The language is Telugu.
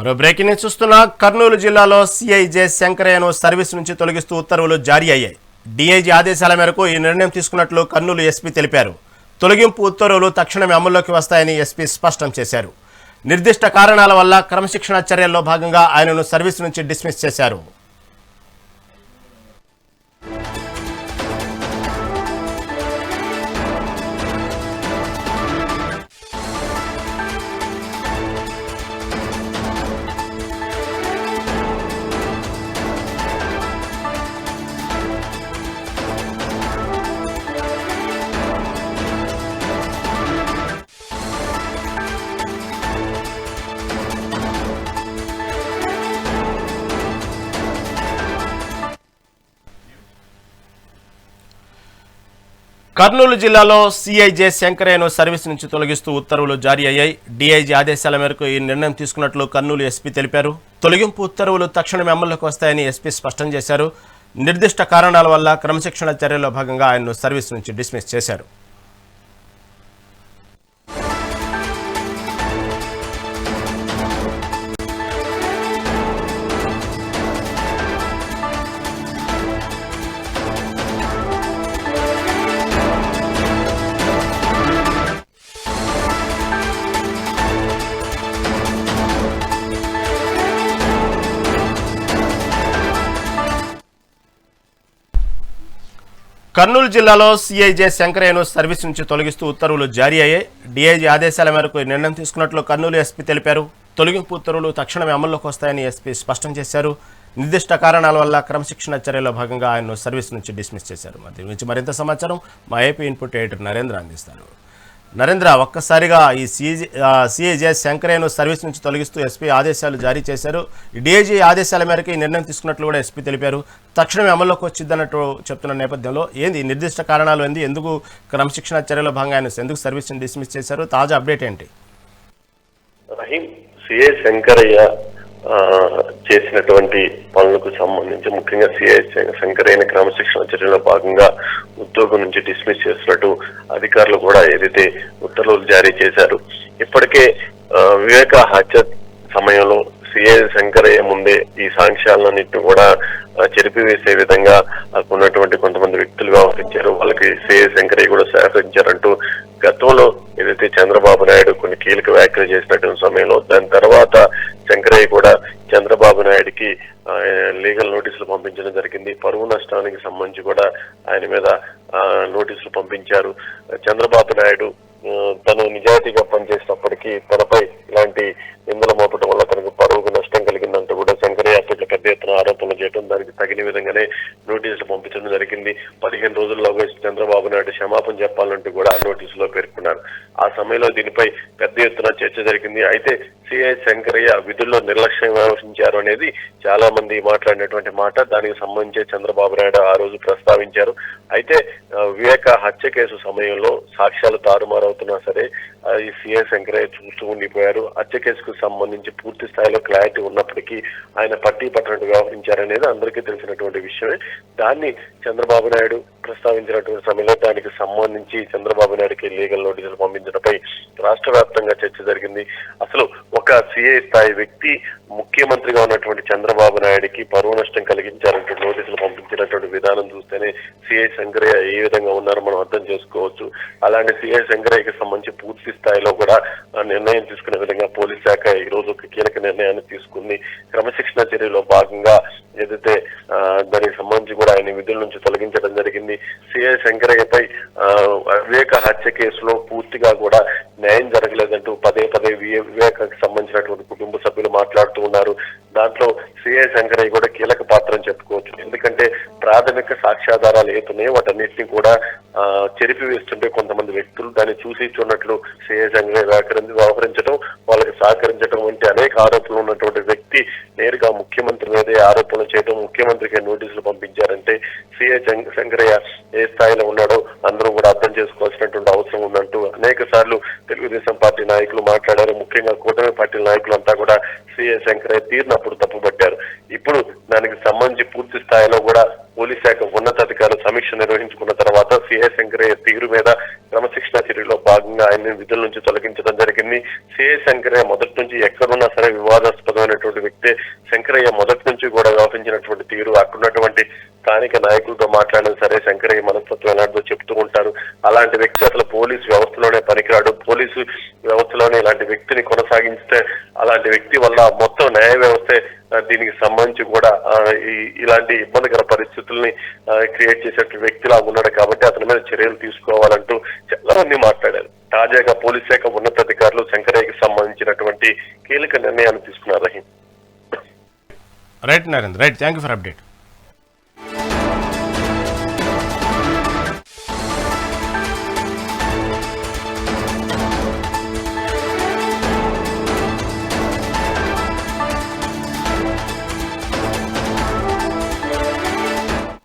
మరో బ్రేకింగ్ న్యూస్ చూస్తున్న కర్నూలు జిల్లాలో సిఐజే శంకరయ్యను సర్వీస్ నుంచి తొలగిస్తూ ఉత్తర్వులు జారీ అయ్యాయి. డీఐజీ ఆదేశాల మేరకు ఈ నిర్ణయం తీసుకున్నట్లు కర్నూలు ఎస్పీ తెలిపారు. తొలగింపు ఉత్తర్వులు తక్షణమే అమల్లోకి వస్తాయని ఎస్పీ స్పష్టం చేశారు. నిర్దిష్ట కారణాల వల్ల క్రమశిక్షణ చర్యల్లో భాగంగా ఆయనను సర్వీస్ నుంచి డిస్మిస్ చేశారు. కర్నూలు జిల్లాలో సిఐజే శంకరయ్యను సర్వీస్ నుంచి తొలగిస్తూ ఉత్తర్వులు జారీ అయ్యాయి. డీఐజీ ఆదేశాల మేరకు ఈ నిర్ణయం తీసుకున్నట్లు కర్నూలు ఎస్పీ తెలిపారు. తొలగింపు ఉత్తర్వులు తక్షణమే అమల్లోకి వస్తాయని ఎస్పీ స్పష్టం చేశారు. నిర్దిష్ట కారణాల వల్ల క్రమశిక్షణ చర్యల్లో భాగంగా ఆయన్ను సర్వీస్ నుంచి డిస్మిస్ చేశారు. కర్నూలు జిల్లాలో సిఐజే శంకరయ్యను సర్వీస్ నుంచి తొలగిస్తూ ఉత్తర్వులు జారీ అయ్యాయి. డీఐజీ ఆదేశాల మేరకు నిర్ణయం తీసుకున్నట్లు కర్నూలు ఎస్పీ తెలిపారు. తొలగింపు ఉత్తర్వులు తక్షణమే అమల్లోకి వస్తాయని ఎస్పీ స్పష్టం చేశారు. నిర్దిష్ట కారణాల వల్ల క్రమశిక్షణ చర్యలో భాగంగా ఆయన్ను సర్వీస్ నుంచి డిస్మిస్ చేశారు. దీని గురించి మరింత సమాచారం మా ఏపీ ఇన్పుట్ ఎడిటర్ నరేంద్ర అందిస్తారు. నరేంద్ర ఒక్కసారిగా ఈ సిఐజీ శంకరయ్యను సర్వీస్ నుంచి తొలగిస్తూ ఎస్పీ ఆదేశాలు జారీ చేశారు. డిఐజీ ఆదేశాల మేరకు ఈ నిర్ణయం తీసుకున్నట్లు కూడా ఎస్పీ తెలిపారు. తక్షణమే అమల్లోకి వచ్చిందన్నట్టు చెప్తున్న నేపథ్యంలో ఏంది? నిర్దిష్ట కారణాలు ఏంది? ఎందుకు క్రమశిక్షణ చర్యల భాగంగా ఆయన ఎందుకు సర్వీస్ డిస్మిస్ చేశారు? తాజా అప్డేట్ ఏంటి? రహీం సిఏ శంకరయ్య చేసినటువంటి పనులకు సంబంధించి ముఖ్యంగా సిఐ శంకరైన క్రమశిక్షణ చర్యలో భాగంగా ఉద్యోగం నుంచి డిస్మిస్ చేస్తున్నట్టు అధికారులు కూడా ఏదైతే ఉత్తర్వులు జారీ చేశారు. ఇప్పటికే వివేక హత్య సమయంలో సిఐ శంకరయ్య ముందే ఈ సాంక్ష్యాలన్నింటినీ కూడా చెరిపివేసే విధంగా ఉన్నటువంటి కొంతమంది వ్యక్తులు వ్యవహరించారు. వాళ్ళకి సిఐ శంకరయ్య కూడా సహకరించారంటూ గతంలో ఏదైతే చంద్రబాబు నాయుడు కొన్ని కీలక వ్యాఖ్యలు చేసినటువంటి సమయంలో దాని తర్వాత శంకరయ్య కూడా చంద్రబాబు నాయుడికి లీగల్ నోటీసులు పంపించడం జరిగింది. పరువు నష్టానికి సంబంధించి కూడా ఆయన మీద ఆ, నోటీసులు పంపించారు. చంద్రబాబు నాయుడు తను నిజాయితీగా పనిచేసినప్పటికీ తనపై ఇలాంటి నిందలు మోపడం వల్ల తనకు పరువుకు నష్టం కలిగిందంటూ కూడా శంకరయ్య అప్పట్లో పెద్ద ఎత్తున ఆరోపణలు చేయడం దానికి తగిన విధంగానే నోటీసులు పంపించడం జరిగింది. పదిహేను రోజుల్లోగా చంద్రబాబు నాయుడు క్షమాపణ చెప్పాలంటూ కూడా ఆ నోటీసులో పేర్కొన్నారు. ఆ సమయంలో దీనిపై పెద్ద ఎత్తున చర్చ జరిగింది. అయితే సిఐ శంకరయ్య విధుల్లో నిర్లక్ష్యం వ్యవహరించారు అనేది చాలా మంది మాట్లాడినటువంటి మాట. దానికి సంబంధించి చంద్రబాబు నాయుడు ఆ రోజు ప్రస్తావించారు. అయితే వివేక హత్య కేసు సమయంలో సాక్ష్యాలు తారుమారవుతున్నా సరే ఈ సిఐ శంకరయ్య చూస్తూ ఉండిపోయారు. హత్య కేసుకు సంబంధించి పూర్తి స్థాయిలో క్లారిటీ ఉన్నప్పటికీ ఆయన పట్టి పట్టినట్టు వ్యవహరించారనేది అందరికీ తెలిసినటువంటి విషయమే. దాన్ని చంద్రబాబు నాయుడు ప్రస్తావించినటువంటి సమయంలో దానికి సంబంధించి చంద్రబాబు నాయుడుకి లీగల్ నోటీసులు పంపించడంపై రాష్ట్ర వ్యాప్తంగా చర్చ జరిగింది. అసలు ఒక సిఐ స్థాయి వ్యక్తి ముఖ్యమంత్రిగా ఉన్నటువంటి చంద్రబాబు నాయుడికి పరువు నష్టం కలిగించారంటూ నోటీసులు పంపించినటువంటి విధానం చూస్తేనే సిఐ శంకరయ్య ఏ విధంగా ఉన్నారో మనం అర్థం చేసుకోవచ్చు. అలాంటి సిఐ శంకరయ్యకి సంబంధించి పూర్తి స్థాయిలో కూడా నిర్ణయం తీసుకునే విధంగా పోలీస్ శాఖ ఈ రోజు ఒక కీలక నిర్ణయాన్ని తీసుకుంది. క్రమశిక్షణ చర్యలో భాగంగా ఏదైతే దానికి సంబంధించి కూడా ఆయన విధుల నుంచి తొలగించడం జరిగింది. సిఐ శంకరయ్యపై వివేక హత్య కేసు మంది కుటుంబ సభ్యులు మాట్లాడుతూ ఉన్నారు. దాంట్లో సిఐ శంకరయ్య కూడా కీలక పాత్ర అని చెప్పుకోవచ్చు. ఎందుకంటే ప్రాథమిక సాక్ష్యాధారాలు ఏతున్నాయో వాటన్నిటిని కూడా చెరిపి వేస్తుంటే కొంతమంది వ్యక్తులు దాన్ని చూసి చూడనట్లు సిఐ శంకరయ్య వ్యాకరించి వ్యవహరించడం వాళ్ళకి సహకరించడం వంటి అనేక ఆరోపణలు ఉన్నటువంటి వ్యక్తి నేరుగా ముఖ్యమంత్రి మీదే ఆరోపణలు చేయడం ముఖ్యమంత్రికి నోటీసులు పంపించారంటే సిఐ శం- శంకరయ్య ఏ స్థాయిలో ఉన్నాడో అందరూ కూడా అర్థం చేసుకోవాల్సినటువంటి అవసరం ఉందంటూ అనేక సార్లు పార్టీ నాయకులు మాట్లాడారు. ముఖ్యంగా కూటమి పార్టీ నాయకులంతా కూడా సిఐ శంకరయ్య తీరును అప్పుడు తప్పుపట్టారు. ఇప్పుడు దానికి సంబంధించి పూర్తి స్థాయిలో కూడా పోలీస్ శాఖ ఉన్నతాధికారులు సమీక్ష నిర్వహించుకున్న తర్వాత సిఐ శంకరయ్య తీరు మీద క్రమశిక్షణ చర్యలో భాగంగా ఆయన్ని విధుల నుంచి తొలగించడం జరిగింది. సిఐ శంకరయ్య మొదటి నుంచి ఎక్కడున్నా సరే వివాదాస్పదమైనటువంటి వ్యక్తే శంకరయ్య మొదటి నుంచి కూడా వ్యవహరించినటువంటి తీరు అక్కడున్నటువంటి స్థానిక నాయకులతో మాట్లాడిన సరే శంకరయ్య మనస్తత్వం ఎలాంటిదో చెప్తూ ఉంటారు అలాంటి వ్యక్తి అసలు పోలీసు వ్యవస్థలోనే పనికిరాడు. పోలీసు వ్యవస్థలోనే ఇలాంటి వ్యక్తిని కొనసాగిస్తే అలాంటి వ్యక్తి వల్ల మొత్తం న్యాయ వ్యవస్థ దీనికి సంబంధించి కూడా ఇలాంటి ఇబ్బందికర పరిస్థితుల్ని క్రియేట్ చేసే వ్యక్తిలా ఉన్నాడు కాబట్టి అతని మీద చర్యలు తీసుకోవాలంటూ చాలా మంది మాట్లాడారు. తాజాగా పోలీస్ శాఖ ఉన్నతాధికారులు శంకరయ్యకి సంబంధించినటువంటి కీలక నిర్ణయాలు తీసుకున్నారు Rahim. Right Narendra right. Thank you for update